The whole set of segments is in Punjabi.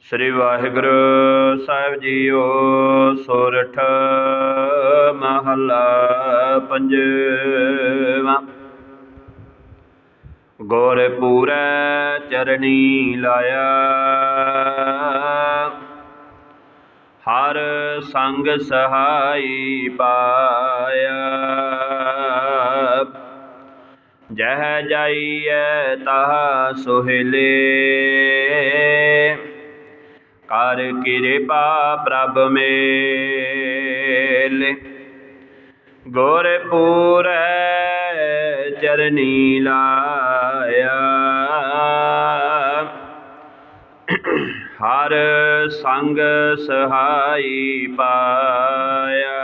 ਸ੍ਰੀ ਵਾਹਿਗੁਰੂ ਸਾਹਿਬ ਜੀਓ, ਸੋਰਠ ਮਹਲਾ ਪੰਜਵਾਂ। ਗੁਰ ਪੂਰੈ ਚਰਣੀ ਲਾਇਆ। ਹਰ ਸੰਗ ਸਹਾਈ ਪਾਇਆ। ਜਹ ਜਾਈਐ ਤਹ ਸੁਹਿਲੇ। ਹਰ ਕਿਰਪਾ ਪ੍ਰਭ ਮੇਲ। ਗੁਰ ਚਰਨੀ ਲਾਇਆ। ਹਰ ਸੰਗ ਸਹਾਈ ਪਾਇਆ।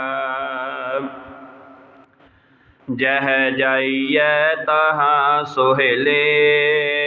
ਜਹ ਜਾਈਐ ਤਹਾਂ ਸੁਹੇਲੇ।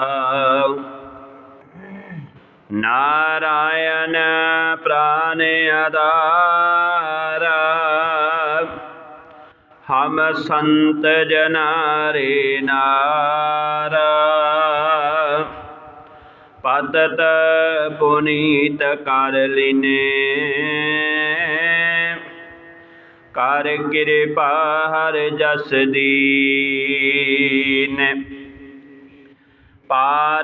ਨਾਰਾਇਣ ਪ੍ਰਾਨ ਆਧਾਰਾ ਹਮ ਸੰਤ ਜਨਾਰੇ ਨਾਰਾ ਪਤਤ ਪੁਨੀਤ ਕਰ ਲਿਨੇ ਕਰ ਕਿਰਪਾ ਹਰ ਜਸ ਦੀਨ ਪਾਰ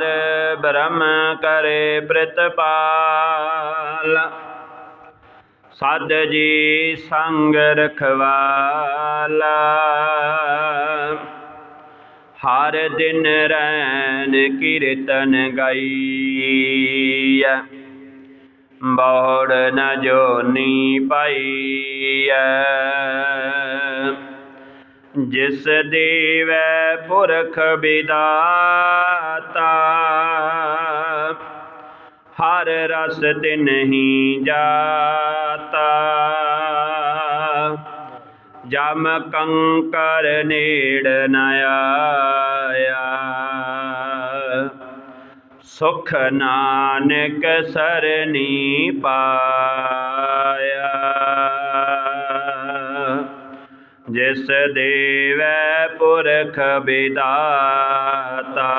ਬ੍ਰਹਮ ਕਰੇ ਪ੍ਰਤਪਾਲ। ਸਦ ਜੀ ਸੰਗ ਰਖਵਾਲਾ। ਹਰ ਦਿਨ ਰੈਨ ਕੀਰਤਨ ਗਾਈਐ। ਬੋੜ ਨ ਜੋਨੀ ਪਾਈਐ। ਜਿਸ ਦੇਵੈ ਪੁਰਖ ਵਿਦਾਤਾ ਹਰ ਰਸ ਤਿਨਹੀ ਜਾਤਾ। ਜਮ ਕੰਕਰ ਨੇੜ ਨ ਆਇਆ। ਸੁਖ ਨਾਨਕ ਸਰਨੀ ਪਾਇਆ। ਜਿਸ ਦੇਵੈ ਪੁਰਖ ਵਿਦਾਤਾ।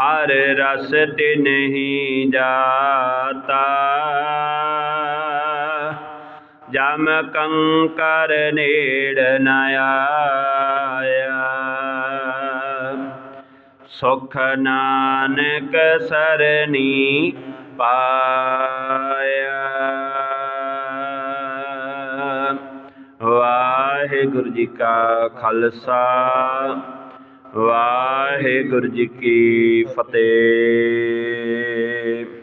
ਹਰ ਰਸ ਤਿਨਹੀ ਜਾਤਾ। ਜਮ ਕੰਕਰ ਨੇੜ ਨ ਆਇਆ। ਸੁਖ ਨਾਨਕ ਸਰਨੀ ਪਾਇਆ। ਵਾਹਿਗੁਰੂ ਜੀ ਕਾ ਖਾਲਸਾ। ਵਾਹਿਗੁਰੂ ਜੀ ਕੀ ਫਤਿਹ।